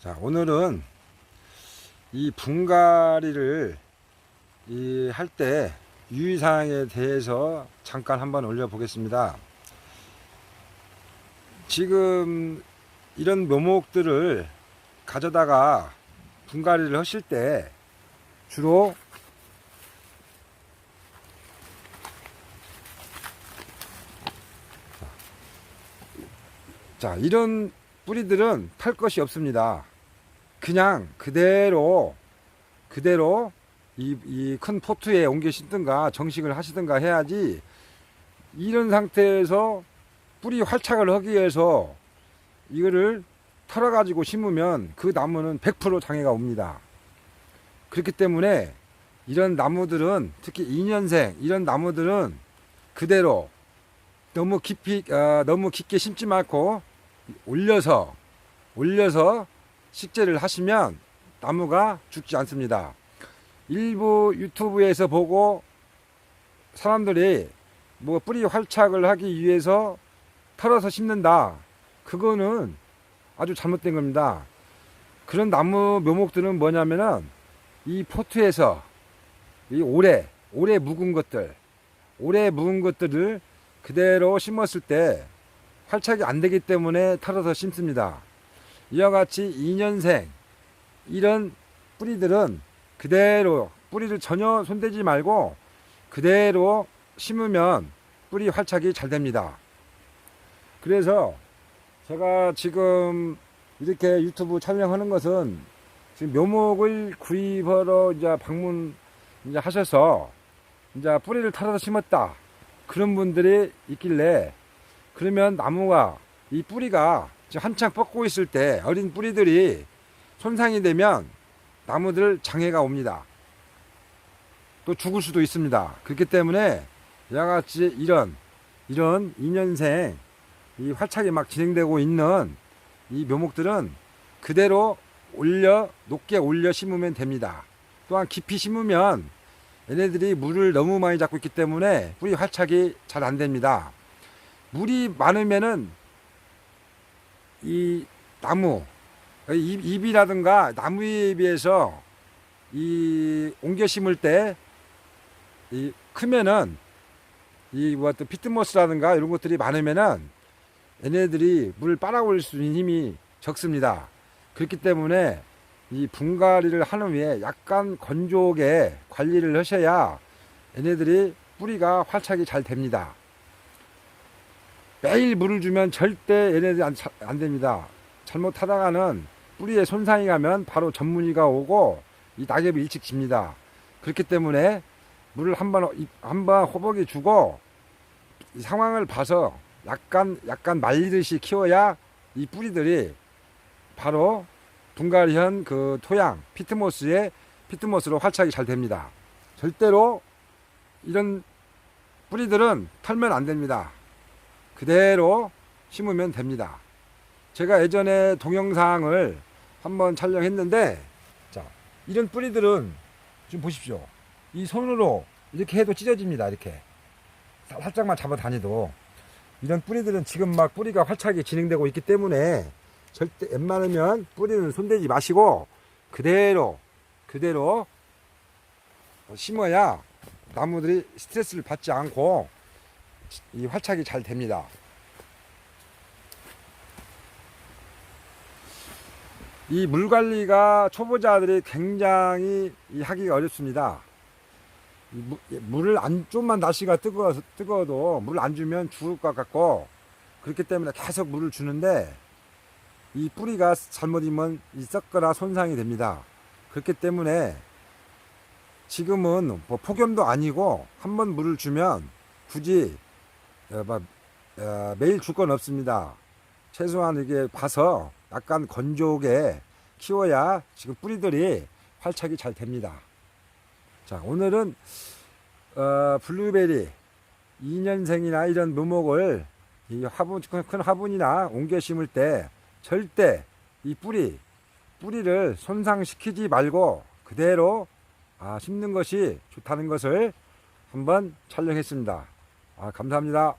자, 오늘은 이 분갈이를 이 할 때 유의사항에 대해서 잠깐 한번 올려 보겠습니다. 지금 이런 묘목들을 가져다가 분갈이를 하실 때 주로 자, 이런 뿌리들은 탈 것이 없습니다. 그냥 그대로 그대로 이이큰 포트에 옮겨 심든가 정식을 하시든가 해야지 이런 상태에서 뿌리 활착을 하기 위해서 이거를 털어 가지고 심으면 그 나무는 100% 장애가 옵니다. 그렇기 때문에 이런 나무들은 특히 2년생 이런 나무들은 그대로 너무 깊이 어, 너무 깊게 심지 말고 올려서 올려서 식재를 하시면 나무가 죽지 않습니다. 일부 유튜브에서 보고 사람들이 뭐 뿌리 활착을 하기 위해서 털어서 심는다. 그거는 아주 잘못된 겁니다. 그런 나무 묘목들은 뭐냐면은 이 포트에서 이 오래 오래 묵은 것들 오래 묵은 것들을 그대로 심었을 때 활착이 안 되기 때문에 털어서 심습니다. 이와 같이 2년생 이런 뿌리들은 그대로 뿌리를 전혀 손대지 말고 그대로 심으면 뿌리 활착이 잘 됩니다. 그래서 제가 지금 이렇게 유튜브 촬영하는 것은 지금 묘목을 구입하러 이제 방문 이제 하셔서 이제 뿌리를 털어서 심었다. 그런 분들이 있길래 그러면 나무가 이 뿌리가 한창 뻗고 있을 때 어린 뿌리들이 손상이 되면 나무들 장애가 옵니다. 또 죽을 수도 있습니다. 그렇기 때문에 이와 같이 이런 이런 2년생 이 활착이 막 진행되고 있는 이 묘목들은 그대로 올려 높게 올려 심으면 됩니다. 또한 깊이 심으면 얘네들이 물을 너무 많이 잡고 있기 때문에 뿌리 활착이 잘 안 됩니다. 물이 많으면은 이 나무 잎, 잎이라든가 나무에 비해서 이 옮겨 심을 때 이 크면은 이뭐 또 피트모스라든가 이런 것들이 많으면은 얘네들이 물을 빨아올릴 수 있는 힘이 적습니다. 그렇기 때문에 이 분갈이를 하는 후에 약간 건조하게 관리를 하셔야 얘네들이 뿌리가 활착이 잘 됩니다. 매일 물을 주면 절대 얘네들이 안, 차- 안 됩니다. 잘못하다가는 뿌리에 손상이 가면 바로 전문의가 오고 이 낙엽이 일찍 집니다. 그렇기 때문에 물을 한번 한번 호복이 주고 이 상황을 봐서 약간 약간 말리듯이 키워야 이 뿌리들이 바로 분갈이한 그 토양 피트모스에 피트모스로 활착이 잘 됩니다. 절대로 이런 뿌리들은 털면 안 됩니다. 그대로 심으면 됩니다. 제가 예전에 동영상을 한번 촬영했는데 자 이런 뿌리들은 지금 보십시오. 이 손으로 이렇게 해도 찢어집니다. 이렇게 살짝만 잡아 다니도 이런 뿌리들은 지금 막 뿌리가 활착이 진행되고 있기 때문에 절대 웬만하면 뿌리는 손대지 마시고 그대로 그대로 심어야 나무들이 스트레스를 받지 않고 이 활착이 잘 됩니다. 이 물 관리가 초보자들이 굉장히 이 하기가 어렵습니다. 이 무- 물을 안 좀만 날씨가 뜨거 뜨거워도 물을 안 주면 죽을 것 같고 그렇기 때문에 계속 물을 주는데 이 뿌리가 잘못이면 이 썩거나 손상이 됩니다. 그렇기 때문에 지금은 뭐 폭염도 아니고 한 번 물을 주면 굳이 어, 막, 어, 매일 줄 건 없습니다. 최소한 이게 봐서 약간 건조하게 키워야 지금 뿌리들이 활착이 잘 됩니다. 자, 오늘은 어, 블루베리 2년생이나 이런 묘목을 이 화분 큰- 큰 화분이나 옮겨 심을 때 절대 이 뿌리 뿌리를 손상시키지 말고 그대로 아, 심는 것이 좋다는 것을 한번 촬영했습니다. 아, 감사합니다.